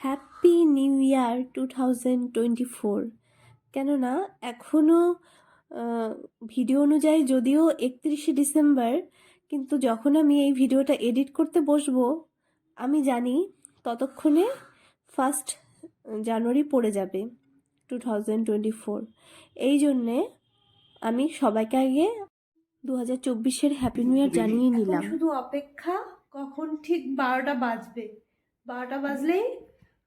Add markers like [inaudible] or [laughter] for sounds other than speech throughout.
Happy new year two thousand twenty four কেননা এখনও video অনুযায়ী যদিও একত্রিশে ডিসেম্বর কিন্তু যখন আমি এই ভিডিওটা এডিট করতে বসবো আমি জানি ততক্ষণে ফার্স্ট জানুয়ারি পড়ে যাবে টু থাউজেন্ড টোয়েন্টি ফোর এই জন্যে আমি সবাইকে আগে দু হাজার চব্বিশের হ্যাপি নিউ ইয়ার জানিয়ে নিলাম। শুধু অপেক্ষা কখন ঠিক বারোটা বাজবে? বারোটা বাজলেই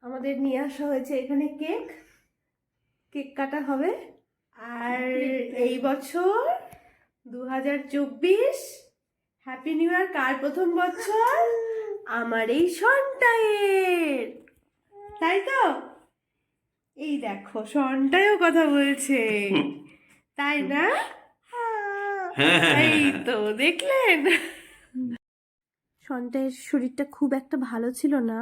আমাদের নিয়ে আসা হয়েছে এখানে কেক। কেক কাটা হবে। আর এই বছর দু হাজার চব্বিশ হ্যাপি নিউ ইয়ার কার প্রথম বছর? আমার এই সন্তায়ের তাই তো? এই দেখো সন্টায়ও কথা বলছে। তাই না? এই তো দেখলেন? সন্টায়ের শরীরটা খুব একটা ভালো ছিল না।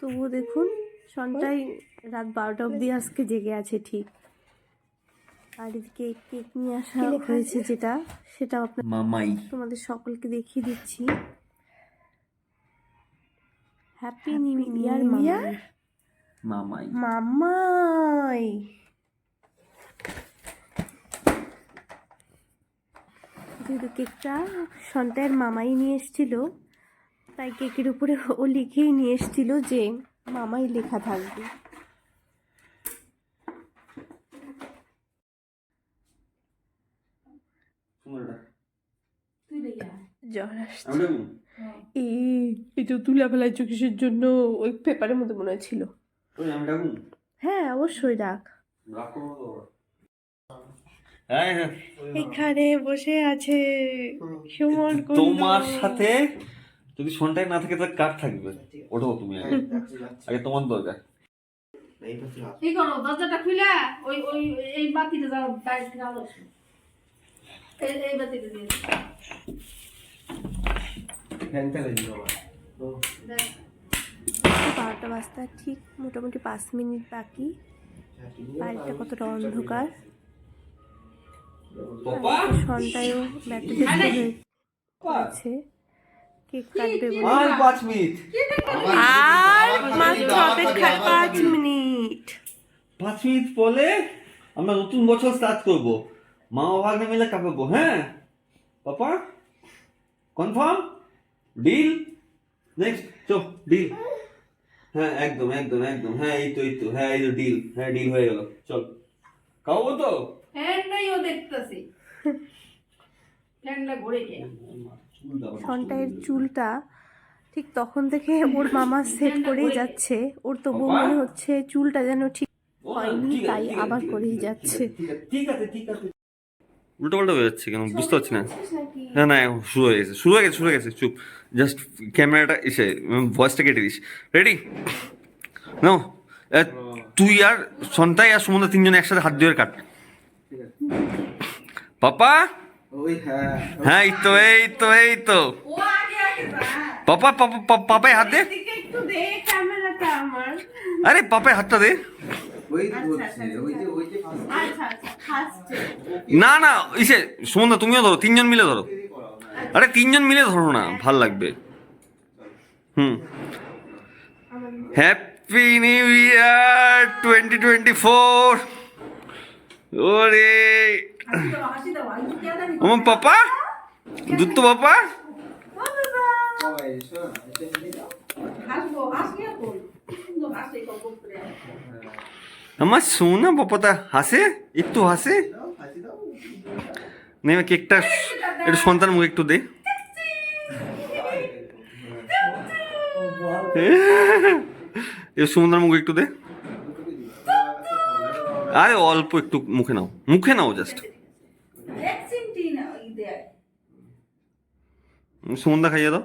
তবুও দেখুন সন্টাই রাত বারোটা অবধি আজকে জেগে আছে ঠিক। আর এদিকে কেক নিয়ে আসা হয়েছে যেটা সেটাও আপনার মামাই। তোমাদের সকলকে দেখিয়ে দিচ্ছি। হ্যাপি নিউ ইয়ার মামাই। মামাই। মামাই। যেহেতু কেকটা সন্তায়ের মামাই নিয়ে এসেছিল তাই কেকের উপরে ও লিখেই নিয়ে এসেছিল যে মামাই লেখা থাকবে। জ্বর আসছে। তুলা কিসের জন্য ওই পেপারের মধ্যে মনে হয় ছিল। হ্যাঁ অবশ্যই ডাক। হ্যাঁ হ্যাঁ। এখানে বসে আছে। তোমার সাথে যদি সন্টাই না থাকে তাহলে কার থাকবে? ওটাও তুমি আগে আগে তোমার দরকার। কি করো দরজাটা খুলে ওই ওই এই বাতিটা যাও বাইরে থেকে এই এই বাতিটা দিয়ে দাও। দেখ। বারোটা বাজতে ঠিক মোটামুটি পাঁচ মিনিট বাকি। বাড়িটা কতটা অন্ধকার। সন্তায়ও ব্যাটারি আছে কেক কাটবে আর পাঁচ মিনিট। আর মাত্র অপেক্ষায় পাঁচ মিনিট। পাঁচ মিনিট। পরে আমরা নতুন বছর স্টার্ট করব। মা ভাগ্নে মিলে কাঁপাবো হ্যাঁ? পাপা? কনফার্ম ডিল নেক্সট চো ডিল হ্যাঁ একদম একদম একদম। হ্যাঁ এই তো এই তো। হ্যাঁ এই তো ডিল হ্যাঁ ডিল হয়ে গেল। চল। খাব তো? ফ্যান নাই ও দেখতেছি। ফ্যানটা [laughs] ঘুরে সন্তায়ের চুলটা ঠিক তখন থেকে ওর মামা সেট করেই যাচ্ছে। ওর তবু মনে হচ্ছে চুলটা যেন ঠিক হয়নি তাই আবার করেই যাচ্ছে। ঠিক আছে ঠিক আছে উল্টো পাল্টা হয়ে যাচ্ছে কেন? বুঝতে পারছি না। না না এখন শুরু হয়ে গেছে শুরু হয়ে গেছে শুরু হয়ে গেছে চুপ। জাস্ট ক্যামেরাটা এসে ভয়েসটা কেটে দিস। রেডি নো তুই আর সন্তাই আর সুমন্দা তিনজন একসাথে হাত দিয়ে কাট। পাপা হ্যাঁ। হ্যাঁ এই তো এই তো এই তো। পাপা পাপা পাপা- পাপায় হাত দে। এদিকে একটু দে ক্যামেরাটা আমার। আরে পাপায় হাতটা দে। না না ইসে সুমন্দা তুমিও ধরো তিনজন মিলে ধরো। আরে তিনজন মিলে ধরো না ভালো লাগবে। হুম। Happy new year twenty twenty four ওরে। আমার পাপা পাপা শোনো হাসি কব করে আমার সোনা পাপাটা হাসে একটু হাসে দাও কেকটা একটু সন্তান মুখে একটু দে সুমন্দার মুখে একটু দে আরে অল্প একটু মুখে নাও মুখে নাও জাস্ট এক চিমটি না ওই দে সুমন্দা খাইয়ে দাও।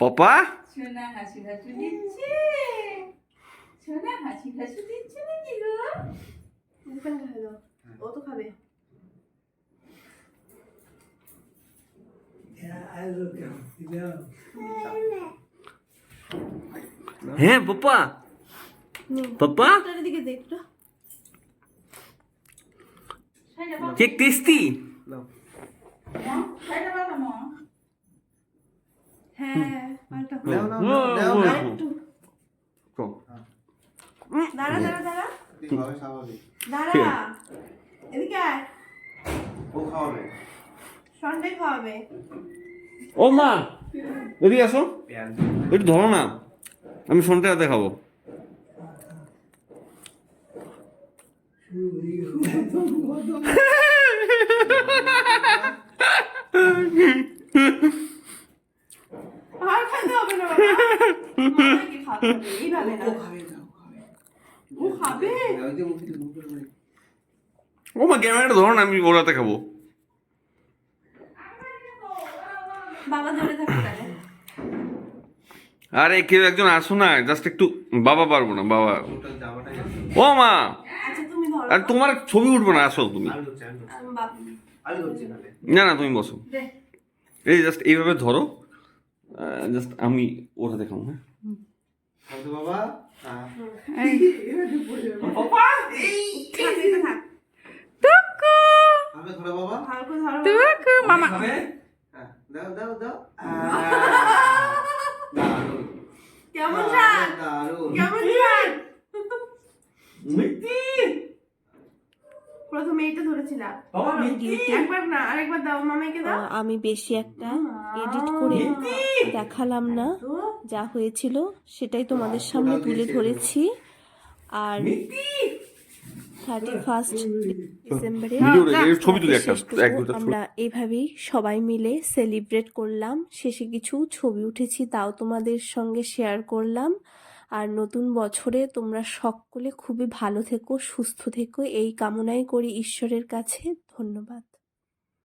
পাপা? হাসি হাসি দিচ্ছে হাসি হাসি দিচ্ছে নাকি গো ও তো খাবে দেখতো কেক টেস্টি নাও হ্যাঁ পাল্টাও। নাও। নাও নাও নাও দাঁড়া দাঁড়া দাঁড়া। দাঁড়া। এদিকে আয়। ও খাওয়াবে। সন্ডে খাওয়াবে। ও মা এদিকে আসো। একটু ধরো না। আমি ফোনটা দেখাবো। আর হবে না এইভাবে না। ও খাবে। মা ক্যামেরাটা ধরো না আমি ওরাতে খাব। বাবা ধরে থাকো। তাহলে আরে কেউ একজন আসো না জাস্ট একটু বাবা পারব না বাবা। ও মা! আচ্ছা আর তোমার ছবি উঠবে না আসো তুমি। না না। তুমি বসো। এই জাস্ট এইভাবে ধরো। জাস্ট আমি ওটা দেখাবো হ্যাঁ? বাবা হ্যাঁ বাবা মামা। হ্যাঁ দাও দাও দাও। কেমন প্রথমে এটা ধরেছিলাম। একবার না আরেকবার দাও মামাকে দাও। আমি বেশি একটা এডিট করে দেখালাম না যা হয়েছিল সেটাই তোমাদের সামনে তুলে ধরেছি। আর থার্টি ফার্স্ট ডিসেম্বরে ছবি তুলি একটা আমরা এভাবেই সবাই মিলে সেলিব্রেট করলাম। শেষে কিছু ছবি উঠেছি তাও তোমাদের সঙ্গে শেয়ার করলাম। আর নতুন বছরে তোমরা সকলে খুবই ভালো থেকো সুস্থ থেকো। এই কামনাই করি ঈশ্বরের কাছে। ধন্যবাদ।